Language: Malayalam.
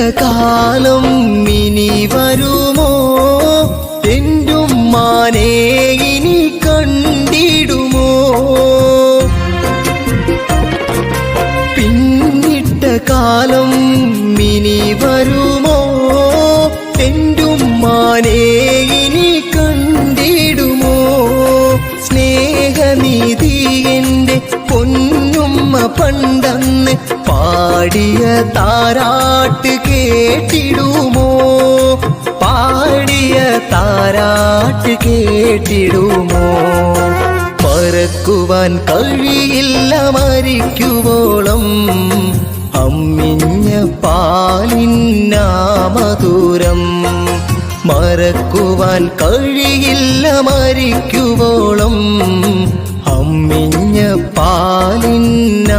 കാലം ഇനി വരുമോ? എന്റുമ്മാനെ ഇനി കണ്ടിടുമോ? പിന്നിട്ട കാലം ഇനി വരുമോ? എന്റുമ്മാനെ ഇനി കണ്ടിടുമോ പൊന്നുമ്മ പണ്ടന്ന് പാടിയ താരാട്ട് കേട്ടിടുമോ? പാടിയ താരാട്ട് കേട്ടിടുമോ? പറക്കുവാൻ കഴിയില്ല മരിക്കുവോളം അമ്മിഞ്ഞ പാലിന്നാമധുരം മറക്കുവാൻ കഴിയില്ല മരിക്കുവോളം പാലിന്നാമധുരം